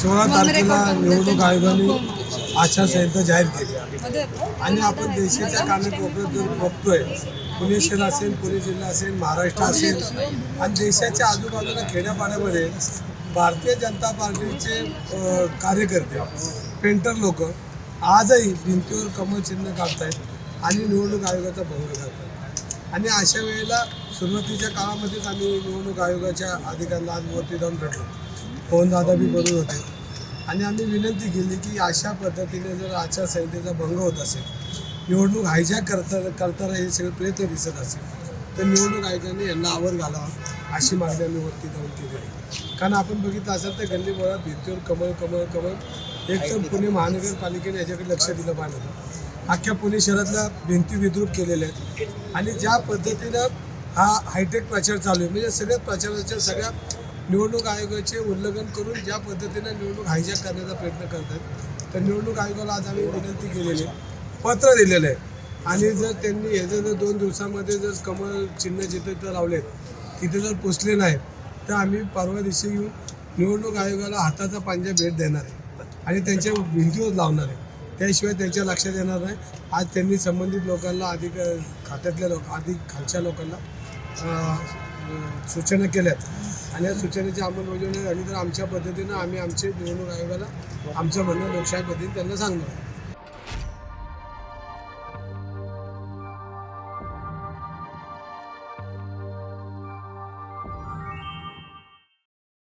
सोळा तारखेला निवडणूक आयोगाने आचारसंहिता जाहीर केली आणि आपण देशाच्या कानाकोपऱ्यात जर बघतोय. पुणे शहर असेल पुणे जिल्हा असेल महाराष्ट्र असेल. आणि देशाच्या आजूबाजूला खेड्यापाड्यामध्ये भारतीय जनता पार्टीचे कार्यकर्ते पेंटर लोक आजही भिंतीवर कमल चिन्ह काढतायत आणि निवडणूक आयोगाचा भंग करतायत. आणि अशा वेळेला सुरुवातीच्या काळामध्येच आम्ही निवडणूक आयोगाच्या अधिकाऱ्यांना आज वरती जाऊन भेटलो. पवनदादा बी बरोबर होते. आणि आम्ही विनंती केली की अशा पद्धतीने जर आचारसंहितेचा भंग होत असेल निवडणूक हायजॅक करता करताना हे सगळे प्रयत्न दिसत असेल तर निवडणूक आयोगाने यांना आवर घालावा अशी मागणी आम्ही वरती जाऊन केली कारण आपण बघितलं असेल तर गल्ली बोळात भिंतीवर कमळ कमळ कमळ एक तर पुणे महानगरपालिकेने याच्याकडे लक्ष दिलं पाहिजे. अख्ख्या पुणे शहरातल्या भिंती विद्रूप केलेल्या आहेत. आणि ज्या पद्धतीनं हा हायटेक प्रचार चालू आहे म्हणजे सगळ्या प्रचाराच्या सगळ्या निवडणूक आयोगाचे उल्लंघन करून ज्या पद्धतीनं निवडणूक हायजॅक करण्याचा प्रयत्न करतात तर निवडणूक आयोगाला आज आम्ही विनंती केलेली आहे. पत्र दिलेलं आहे. आणि जर त्यांनी हे जर दोन दिवसामध्ये जर कमल चिन्ह जिथे तर लावले तिथे जर पोचले नाही तर आम्ही परवा दिवशी येऊन निवडणूक आयोगाला हाताचा पांजा भेट देणार आहे. आणि त्यांच्या भिंतीवर लावणार आहे. त्याशिवाय त्यांच्या लक्षात येणार नाही. आज त्यांनी संबंधित लोकांना अधिक खात्यातल्या लोक अधिक खालच्या लोकांना सूचना केल्यात. आणि या सूचनेची अंमलबजावणी झाली तर आमच्या पद्धतीनं आम्ही आमचे निवडणूक आयोगाला आमचं म्हणणं लोकशाही पद्धतीने त्यांना सांगणार आहे.